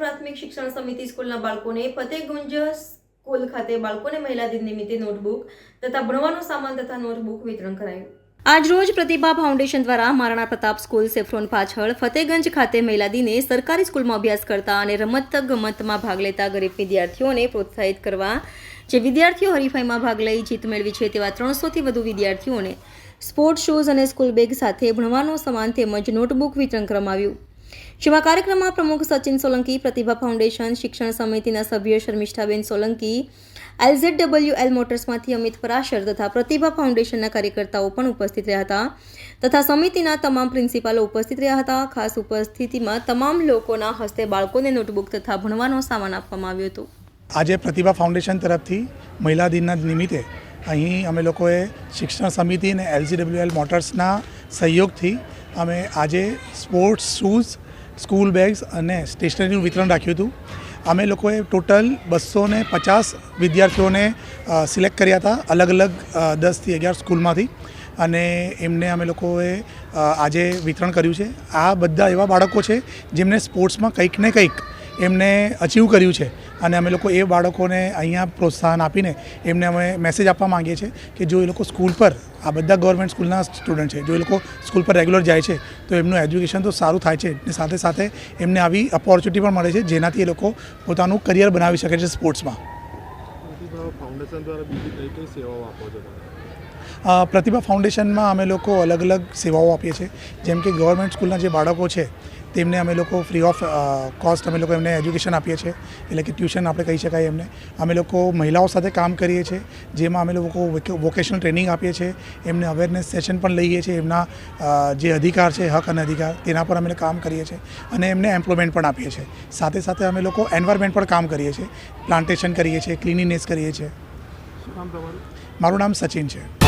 શિક્ષણ સમિતિ સ્કૂલના બાળકોને ફતેહગંજ સ્કૂલ ખાતે બાળકોને મહિલા દિન નિમિત્તે નોટબુક તથા ભણવાનો સામાન તથા નોટબુક વિતરણ કરાયું. આજરોજ પ્રતિભા ફાઉન્ડેશન દ્વારા મહારાણા પ્રતાપ સ્કૂલ સેફ્રોન પાછળ ફતેગંજ ખાતે મહિલા દિને સરકારી સ્કૂલમાં અભ્યાસ કરતા અને રમત ગમતમાં ભાગ લેતા ગરીબ વિદ્યાર્થીઓને પ્રોત્સાહિત કરવા જે વિદ્યાર્થીઓ હરીફાઈમાં ભાગ લઈ જીત મેળવી છે તેવા ત્રણસોથી વધુ વિદ્યાર્થીઓને સ્પોર્ટ શૂઝ અને સ્કૂલ બેગ સાથે ભણવાનો સમાન તેમજ નોટબુક વિતરણ કરવામાં આવ્યું. જેમાં કાર્યક્રમમાં પ્રમુખ સચિન સોલંકી, પ્રતિભા ફાઉન્ડેશન, શિક્ષણ સમિતિના સભ્ય શર્મિષ્ઠાબેન સોલંકી એલઝેડ એલ મોટર્સમાંથી અમિત પરાશર તથા પ્રતિભા ફાઉન્ડેશનના કાર્યકર્તાઓ પણ ઉપસ્થિત રહ્યા હતા તથા સમિતિના તમામ પ્રિન્સિપાલો ઉપસ્થિત રહ્યા હતા. ખાસ ઉપસ્થિતિમાં તમામ લોકોના હસ્તે બાળકોને નોટબુક તથા ભણવાનો સામાન આપવામાં આવ્યો હતો. આજે પ્રતિભા ફાઉન્ડેશન તરફથી મહિલા દિનના નિમિત્તે અહીં અમે લોકોએ શિક્ષણ સમિતિ અને એલ મોટર્સના સહયોગથી અમે આજે સ્પોર્ટ્સ શૂઝ સ્કૂલ બેગ્સ અને સ્ટેશનરીનું વિતરણ રાખ્યું હતું. અમે લોકોએ ટોટલ બસો ને પચાસ વિદ્યાર્થીઓને સિલેક્ટ કર્યા હતા અલગ અલગ દસથી અગિયાર સ્કૂલમાંથી. અને એમને અમે લોકોએ આજે વિતરણ કર્યું છે. આ બધા એવા બાળકો છે જેમને સ્પોર્ટ્સમાં કંઈક ને કંઈક એમને અચીવ કર્યું છે. અને અમે લોકો એ બાળકોને અહીંયા પ્રોત્સાહન આપીને એમને અમે મેસેજ આપવા માંગીએ છીએ કે જો એ લોકો સ્કૂલ પર આ બધા ગવર્મેન્ટ સ્કૂલના સ્ટુડન્ટ છે જો એ લોકો સ્કૂલ પર રેગ્યુલર જાય છે તો એમનું એજ્યુકેશન તો સારું થાય છે અને સાથે સાથે એમને આવી ઓપોર્ચ્યુનિટી પણ મળે છે જેનાથી એ લોકો પોતાનું કરિયર બનાવી શકે છે સ્પોર્ટ્સમાં પ્રતિભા ફાઉન્ડેશન દ્વારા બીજી કઈ કઈ સેવાઓ આપો છો પ્રતિભા ફાઉન્ડેશનમાં અમે લોકો અલગ અલગ સેવાઓ આપીએ છીએ. જેમ કે ગવર્મેન્ટ સ્કૂલના જે બાળકો છે તેમને અમે લોકો ફ્રી ઓફ કોસ્ટ અમે લોકો એમને એજ્યુકેશન આપીએ છીએ. એટલે કે ટ્યુશન આપણે કહી શકાય એમને. અમે લોકો મહિલાઓ સાથે કામ કરીએ છીએ જેમાં અમે લોકો વોકેશનલ ટ્રેનિંગ આપીએ છીએ. એમને અવેરનેસ સેશન પણ લઈએ છીએ એમના જે અધિકાર છે હક અને અધિકાર તેના પર અમે કામ કરીએ છીએ. અને એમને એમ્પ્લોયમેન્ટ પણ આપીએ છીએ. સાથે સાથે અમે લોકો એન્વાયરમેન્ટ પર કામ કરીએ છીએ. પ્લાન્ટેશન કરીએ છીએ ક્લિનિનેસ કરીએ છીએ. મારું નામ સચિન છે.